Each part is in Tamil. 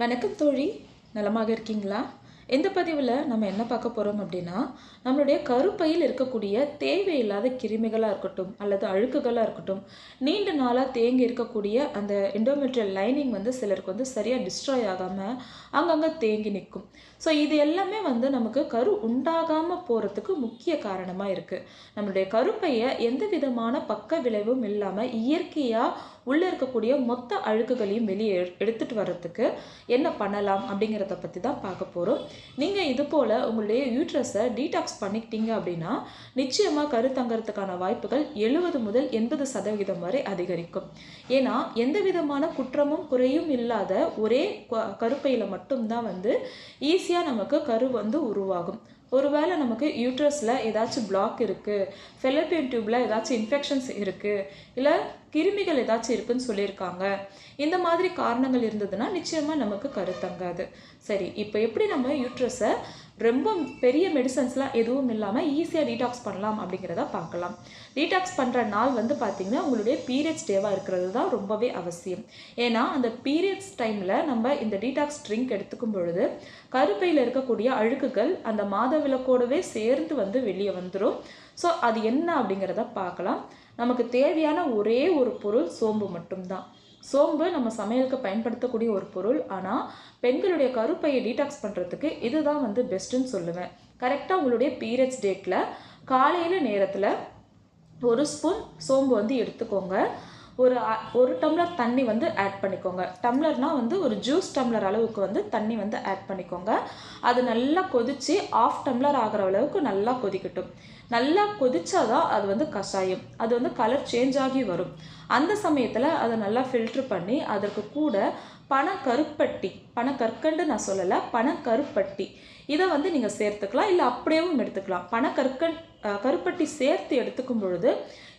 வணக்கம் தோழி. நலமாக இருக்கீங்களா? இந்த பதிவில் நம்ம என்ன பார்க்க போகிறோம் அப்படின்னா நம்மளுடைய கருப்பையில் இருக்கக்கூடிய தேவையில்லாத கிருமிகளாக இருக்கட்டும் அல்லது அழுக்குகளாக இருக்கட்டும் நீண்ட நாளாக தேங்கி இருக்கக்கூடிய அந்த இண்டோமெட்ரியல் லைனிங் வந்து சிலருக்கு வந்து சரியாக டிஸ்ட்ராய் ஆகாமல் அங்கங்கே தேங்கி நிற்கும். ஸோ இது எல்லாமே வந்து நமக்கு கரு உண்டாகாமல் போகிறதுக்கு முக்கிய காரணமாக இருக்குது நம்மளுடைய கருப்பையை எந்த விதமான பக்க விளைவும் இல்லாமல் இயற்கையாக உள்ளே இருக்கக்கூடிய மொத்த அழுக்குகளையும் வெளியே எடுத்துகிட்டு வர்றதுக்கு என்ன பண்ணலாம் அப்படிங்கிறத பற்றி தான் பார்க்க போகிறோம் நீங்கள் இது போல் உங்களுடைய யூட்ரஸை டீடாக்ஸ் பண்ணிக்கிட்டீங்க அப்படின்னா நிச்சயமாக கருத்தங்கிறதுக்கான வாய்ப்புகள் எழுபது முதல் எண்பது சதவிகிதம் வரை அதிகரிக்கும். ஏன்னா எந்த விதமான குற்றமும் குறையும் இல்லாத ஒரே க- கருப்பையில் மட்டும்தான் வந்து ஈஸியாக நமக்கு கரு வந்து உருவாகும். ஒருவேளை நமக்கு யூட்ரஸில் ஏதாச்சும் பிளாக் இருக்குது ஃபெலப்பியன் டியூப்பில் ஏதாச்சும் இன்ஃபெக்ஷன்ஸ் இருக்குது இல்லை கிருமிகள் ஏதாச்சும் இருக்குன்னு சொல்லியிருக்காங்க. இந்த மாதிரி காரணங்கள் இருந்ததுன்னா நிச்சயமாக நமக்கு கருத்தங்காது சரி இப்போ எப்படி நம்ம யூட்ரஸை ரொம்ப பெரிய மெடிசன்ஸ்லாம் எதுவும் இல்லாமல் ஈஸியாக டீடாக்ஸ் பண்ணலாம் அப்படிங்கிறத பார்க்கலாம். டீடாக்ஸ் பண்ணுற நாள் வந்து பார்த்திங்கன்னா உங்களுடைய பீரியட்ஸ் டேவாக இருக்கிறது தான் ரொம்பவே அவசியம். ஏன்னா அந்த பீரியட்ஸ் டைமில் நம்ம இந்த டீடாக்ஸ் ட்ரிங்க் எடுத்துக்கும் பொழுது கருப்பையில் இருக்கக்கூடிய அழுக்குகள் அந்த மாத விளக்கோடவே சேர்ந்து வந்து வெளியே வந்துடும் ஸோ அது என்ன அப்படிங்கிறத பார்க்கலாம். நமக்கு தேவையான ஒரே ஒரு பொருள் சோம்பு மட்டும்தான். சோம்பு நம்ம சமையலுக்கு பயன்படுத்தக்கூடிய ஒரு பொருள். ஆனால் பெண்களுடைய கருப்பையை டீடாக்ஸ் பண்ணுறதுக்கு இதுதான் வந்து பெஸ்ட்டுன்னு சொல்லுவேன். கரெக்டாக உங்களுடைய பீரியட்ஸ் டேட்டில் காலையில் நேரத்தில் ஒரு ஸ்பூன் சோம்பு வந்து எடுத்துக்கோங்க. ஒரு ஒரு டம்ளர் தண்ணி வந்து ஆட் பண்ணிக்கோங்க. டம்ளர்னால் வந்து ஒரு ஜூஸ் டம்ளர் அளவுக்கு வந்து தண்ணி வந்து ஆட் பண்ணிக்கோங்க. அது நல்லா கொதித்து ஆஃப் டம்ளர் ஆகிற அளவுக்கு நல்லா கொதிக்கட்டும். நல்லா கொதிச்சாதான் அது வந்து கஷாயம் அது வந்து கலர் சேஞ்ச் ஆகி வரும். அந்த சமயத்தில் அதை நல்லா ஃபில்ட்ரு பண்ணி அதற்கு கூட பனக்கருப்பட்டி பனக்கற்கண்டு நான் சொல்லலை பனக்கருப்பட்டி இதை வந்து நீங்கள் சேர்த்துக்கலாம். இல்லை அப்படியேவும் எடுத்துக்கலாம். பனக்கற்கண் கருப்பட்டி சேர்த்து எடுத்துக்கும் பொழுது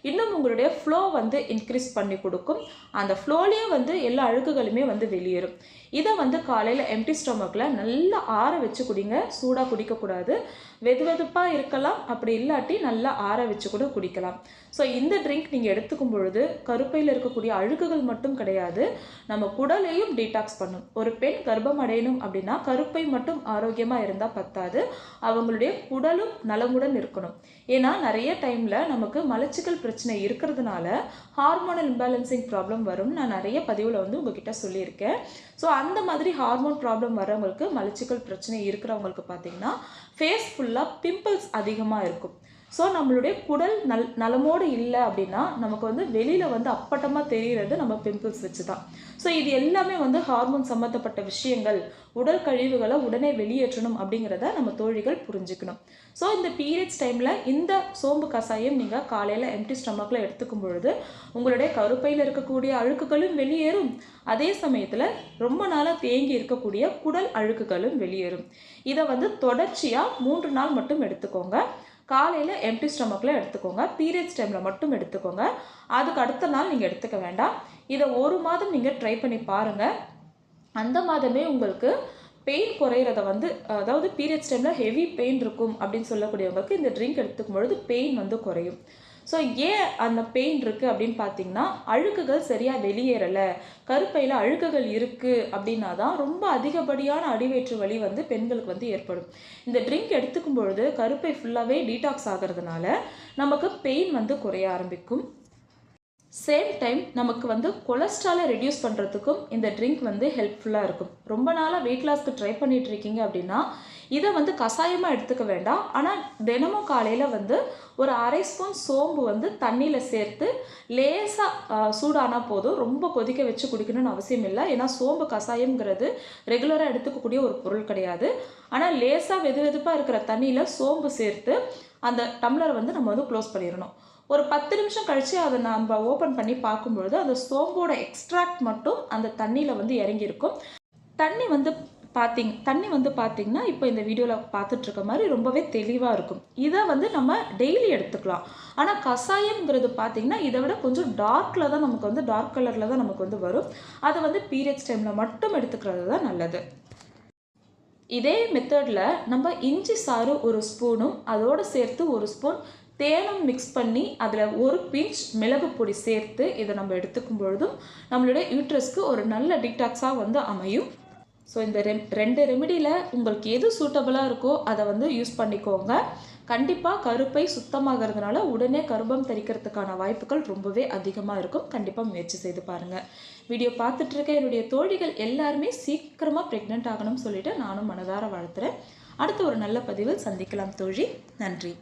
இன்னும் உங்களுடைய ஃப்ளோ வந்து இன்க்ரீஸ் பண்ணி கொடுக்கும். அந்த ஃப்ளோலேயே வந்து எல்லா அழுக்குகளுமே வந்து வெளியேறும். இதை வந்து காலையில் எம்டி ஸ்டொமக்கில் நல்லா ஆற வச்சு குடிங்க. சூடாக குடிக்கக்கூடாது வெது வெதுப்பாக இருக்கலாம். அப்படி இல்லாட்டி நல்லா ஆற வச்சு கூட குடிக்கலாம். ஸோ இந்த ட்ரிங்க் நீங்கள் எடுத்துக்கும் பொழுது கருப்பையில் இருக்கக்கூடிய அழுக்குகள் மட்டும் கிடையாது. நம்ம குடலையும் டீடாக்ஸ் பண்ணும். ஒரு பெண் கர்ப்பம் அடையணும் அப்படின்னா கருப்பை மட்டும் ஆரோக்கியமாக இருந்தால் பத்தாது. அவங்களுடைய குடலும் நலமுடன் இருக்கணும். ஏன்னா நிறைய டைமில் நமக்கு மலச்சிக்கல் பிரச்சனை இருக்கிறதுனால ஹார்மோனல் இம்பேலன்சிங் ப்ராப்ளம் வரும் நான் நிறைய பதிவில் வந்து உங்ககிட்ட சொல்லியிருக்கேன். ஸோ அந்த மாதிரி ஹார்மோன் ப்ராப்ளம் வரவங்களுக்கு மலச்சிக்கல் பிரச்சனை இருக்கிறவங்களுக்கு பார்த்தீங்கன்னா ஃபேஸ் ஃபுல்லாக பிம்பிள்ஸ் அதிகமாக இருக்கும். ஸோ நம்மளுடைய குடல் நல் நலமோடு இல்லை அப்படின்னா நமக்கு வந்து வெளியில் வந்து அப்பட்டமாக தெரிகிறது நம்ம பிம்பிள்ஸ் வச்சு தான் ஸோ இது எல்லாமே வந்து ஹார்மோன் சம்மந்தப்பட்ட விஷயங்கள் உடல் கழிவுகளை உடனே வெளியேற்றணும் அப்படிங்கிறத நம்ம தோழிகள் புரிஞ்சுக்கணும். ஸோ இந்த பீரியட்ஸ் டைமில் இந்த சோம்பு கஷாயம் நீங்கள் காலையில் எம்டி ஸ்டமக்கில் எடுத்துக்கும் பொழுது உங்களுடைய கருப்பையில் இருக்கக்கூடிய அழுக்குகளும் வெளியேறும். அதே சமயத்தில் ரொம்ப நாளாக தேங்கி இருக்கக்கூடிய குடல் அழுக்குகளும் வெளியேறும். இதை வந்து தொடர்ச்சியாக மூன்று நாள் மட்டும் எடுத்துக்கோங்க. காலையில் எம்டி ஸ்டமக்கில் எடுத்துக்கோங்க. பீரியட்ஸ் டைமில் மட்டும் எடுத்துக்கோங்க. அதுக்கு அடுத்த நாள் நீங்கள் எடுத்துக்க வேண்டாம். இதை ஒரு மாதம் நீங்கள் ட்ரை பண்ணி பாருங்கள் அந்த மாதமே உங்களுக்கு பெயின் குறையிறத வந்து அதாவது பீரியட்ஸ் டைமில் ஹெவி பெயின் இருக்கும் அப்படின்னு சொல்லக்கூடியவங்களுக்கு இந்த ட்ரிங்க் எடுத்துக்கும் பொழுது பெயின் வந்து குறையும். ஸோ ஏன் அந்த பெயின் இருக்குது அப்படின்னு பார்த்தீங்கன்னா அழுக்குகள் சரியாக வெளியேறலை. கருப்பையில் அழுக்குகள் இருக்குது அப்படின்னா தான் ரொம்ப அதிகப்படியான அடிவயிற்று வலி வந்து பெண்களுக்கு வந்து ஏற்படும். இந்த ட்ரிங்க் எடுத்துக்கும் பொழுது கருப்பை ஃபுல்லாகவே டீடாக்ஸ் ஆகிறதுனால நமக்கு பெயின் வந்து குறைய ஆரம்பிக்கும். சேம் டைம் நமக்கு வந்து கொலஸ்ட்ராலை ரெடியூஸ் பண்ணுறதுக்கும் இந்த ட்ரிங்க் வந்து ஹெல்ப்ஃபுல்லாக இருக்கும். ரொம்ப நாளாக வெயிட் லாஸ்க்கு ட்ரை பண்ணிகிட்ருக்கீங்க அப்படின்னா இதை வந்து கஷாயமாக எடுத்துக்க வேண்டாம். ஆனால் தினமும் காலையில் வந்து ஒரு அரை ஸ்பூன் சோம்பு வந்து தண்ணியில் சேர்த்து லேசாக சூடானா போதும். ரொம்ப கொதிக்க வச்சு குடிக்கணும்னு அவசியம் இல்லை. ஏன்னா சோம்பு கஷாயம்ங்கிறது ரெகுலராக எடுத்துக்கக்கூடிய ஒரு பொருள் கிடையாது. ஆனால் லேசாக வெது வெதுப்பாக இருக்கிற தண்ணியில் சோம்பு சேர்த்து அந்த டம்ளரை வந்து நம்ம வந்து க்ளோஸ் பண்ணிடணும் ஒரு பத்து நிமிஷம் கழித்து அதை நம்ம ஓப்பன் பண்ணி பார்க்கும்பொழுது அந்த சோம்போட எக்ஸ்ட்ராக்ட் மட்டும் அந்த தண்ணியில் வந்து இறங்கியிருக்கும். தண்ணி வந்து பார்த்திங் தண்ணி வந்து பார்த்திங்கன்னா இப்போ இந்த வீடியோவில் பார்த்துட்ருக்க மாதிரி ரொம்பவே தெளிவாக இருக்கும். இதை வந்து நம்ம டெய்லி எடுத்துக்கலாம். ஆனால் கஷாயம்ங்கிறது பார்த்தீங்கன்னா இதை விட கொஞ்சம் டார்க்கில் தான் நமக்கு வந்து டார்க் கலரில் தான் நமக்கு வந்து வரும். அதை வந்து பீரியட்ஸ் டைமில் மட்டும் எடுத்துக்கிறது தான் நல்லது. இதே மெத்தடில் நம்ம இஞ்சி சாறு ஒரு ஸ்பூனும் அதோடு சேர்த்து ஒரு ஸ்பூன் தேனும் மிக்ஸ் பண்ணி அதில் ஒரு பிஞ்ச் மிளகு பொடி சேர்த்து இதை நம்ம எடுத்துக்கும் பொழுதும் நம்மளுடைய யூட்ரஸ்க்கு ஒரு நல்ல டிடாக்ஸாக வந்து அமையும். ஸோ இந்த ரெம் ரெண்டு ரெமிடியில் உங்களுக்கு எது சூட்டபுளாக இருக்கோ அதை வந்து யூஸ் பண்ணிக்கோங்க. கண்டிப்பாக கருப்பை சுத்தமாகிறதுனால உடனே கருப்பம் தரிக்கிறதுக்கான வாய்ப்புகள் ரொம்பவே அதிகமாக இருக்கும். கண்டிப்பாக முயற்சி செய்து பாருங்கள் வீடியோ பார்த்துட்ருக்க என்னுடைய தோழிகள் எல்லாருமே சீக்கிரமாக ப்ரெக்னென்ட் ஆகணும்னு சொல்லிவிட்டு நானும் மனதார வாழ்த்துறேன். அடுத்த ஒரு நல்ல பதிவில் சந்திக்கலாம் தோழி. நன்றி.